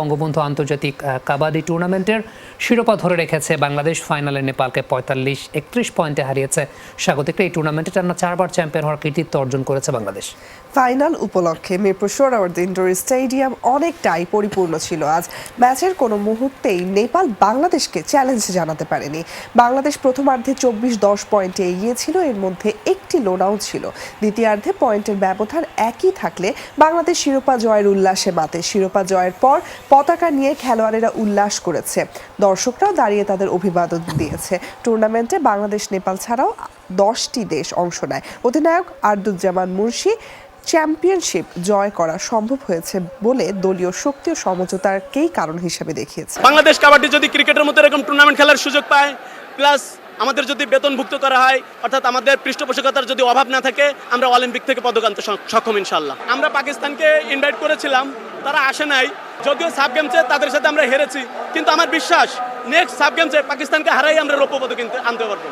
বঙ্গবন্ধু আন্তর্জাতিক কাবাডি টুর্নামেন্টের শিরোপা ধরে রেখেছে বাংলাদেশ। ফাইনালে নেপালকে পঁয়তাল্লিশ, একত্রিশ পয়েন্টে হারিয়েছে স্বাগতিকরা। এই টুর্নামেন্টে টানা চারবার চ্যাম্পিয়ন হওয়ার কৃতিত্ব অর্জন করেছে বাংলাদেশ। ফাইনাল উপলক্ষে মিরপুর সোহরাওয়ার্দী ইনডোর স্টেডিয়াম অনেকটাই পরিপূর্ণ ছিল। আজ ম্যাচের কোনো মুহূর্তেই নেপাল বাংলাদেশকে চ্যালেঞ্জ জানাতে পারেনি। বাংলাদেশ প্রথমার্ধে চব্বিশ, দশ পয়েন্টে এগিয়ে ছিল এর মধ্যে একটি লোডাউন ছিল। দ্বিতীয়ার্ধে পয়েন্টের ব্যবধান একই থাকলে বাংলাদেশ শিরোপা জয়ের উল্লাসে মাতে। শিরোপা জয়ের পর পতাকা নিয়ে খেলোয়াড়েরা উল্লাস করেছে। দর্শকরাও দাঁড়িয়ে তাদের অভিবাদন দিয়েছে। টুর্নামেন্টে বাংলাদেশ, নেপাল ছাড়াও দশটি দেশ অংশ নেয়। অধিনায়ক আর্দুজ্জামান মুর্শি চ্যাম্পিয়নশিপ জয় করা সম্ভব হয়েছে বলে দলীয় শক্তি ও সমঝোতাকেই কারণ হিসেবে দেখিয়েছে। বাংলাদেশ কাবাডি যদি ক্রিকেটের মতো এরকম টুর্নামেন্ট খেলার সুযোগ পায় প্লাস আমাদের যদি বেতনভুক্ত করা হয়, অর্থাৎ আমাদের পৃষ্ঠপোষকতার যদি অভাব না থাকে, আমরা অলিম্পিক থেকে পদক আনতে সক্ষম ইনশাল্লাহ আমরা পাকিস্তানকে ইনভাইট করেছিলাম, তারা আসে নাই যদিও সাব গেমসে তাদের সাথে আমরা হেরেছি, কিন্তু আমার বিশ্বাস নেক্সট সাব গেমসে পাকিস্তানকে হারাই আমরা রৌপ্য পদক কিনতে আনতে পারব।